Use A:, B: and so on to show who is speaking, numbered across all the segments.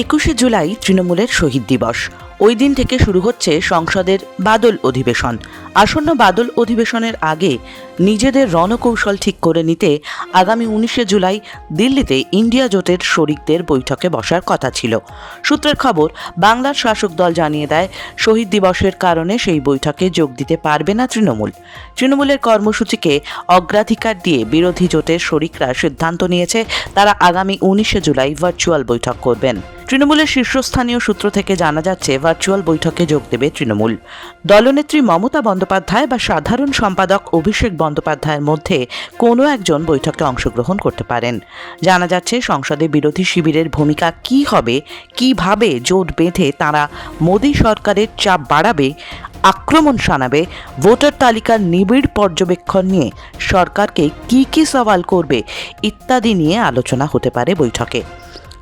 A: একুশে জুলাই তৃণমূলের শহীদ দিবস। ওই দিন থেকে শুরু হচ্ছে সংসদের বাদল অধিবেশন। আসন্ন বাদল অধিবেশনের আগে নিজেদের রণকৌশল ঠিক করে নিতে আগামী উনিশে জুলাই দিল্লিতে ইন্ডিয়া জোটের শরিকদের বৈঠকে বসার কথা ছিল। সূত্রের খবর, বাংলার শাসক দল জানিয়ে দেয়, শহীদ দিবসের কারণে সেই বৈঠকে যোগ দিতে পারবে না তৃণমূল। তৃণমূলের কর্মসূচিকে অগ্রাধিকার দিয়ে বিরোধী জোটের শরিকরা সিদ্ধান্ত নিয়েছে, তারা আগামী উনিশে জুলাই ভার্চুয়াল বৈঠক করবেন। তৃণমূলের শীর্ষস্থানীয় সূত্র থেকে জানা যাচ্ছে, ভার্চুয়াল বৈঠকে যোগ দেবে তৃণমূল। দলনেত্রী মমতা বন্দ্যোপাধ্যায় বা সাধারণ সম্পাদক অভিষেক বন্দ্যোপাধ্যায়ের মধ্যে কোনো একজন বৈঠকে অংশগ্রহণ করতে পারেন। জানা যাচ্ছে, সংসদে বিরোধী শিবিরের ভূমিকা কি হবে, কীভাবে জোট বেঁধে তারা মোদী সরকারের চাপ বাড়াবে, আক্রমণ শানাবে, ভোটার তালিকার নিবিড় পর্যবেক্ষণ নিয়ে সরকারকে কি কি সওয়াল করবে ইত্যাদি নিয়ে আলোচনা হতে পারে বৈঠকে।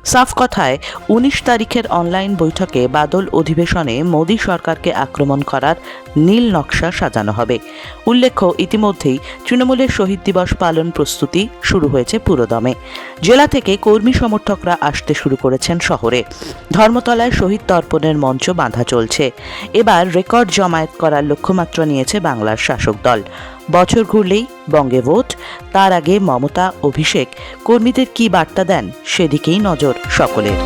A: সাফ কথায় উনিশ তারিখের অনলাইন বৈঠকে বাদল অধিবেশনে মোদী সরকারকে আক্রমণ করার নীল নকশা সাজানো হবে। উল্লেখ্য, ইতিমধ্যেই তৃণমূলের শহীদ দিবস পালন প্রস্তুতি শুরু হয়েছে পুরোদমে। জেলা থেকে কর্মী সমর্থকরা আসতে শুরু করেছেন শহরে। ধর্মতলায় শহীদ তর্পণের মঞ্চ বাঁধা চলছে। এবার রেকর্ড জমায়েত করার লক্ষ্যমাত্রা নিয়েছে বাংলার শাসক দল। বছর ঘুরলেই বঙ্গে ভোট, তার আগে মমতা, অভিষেক। কর্মীদের কি বার্তা দেন, সেদিকেই নজর সকলের।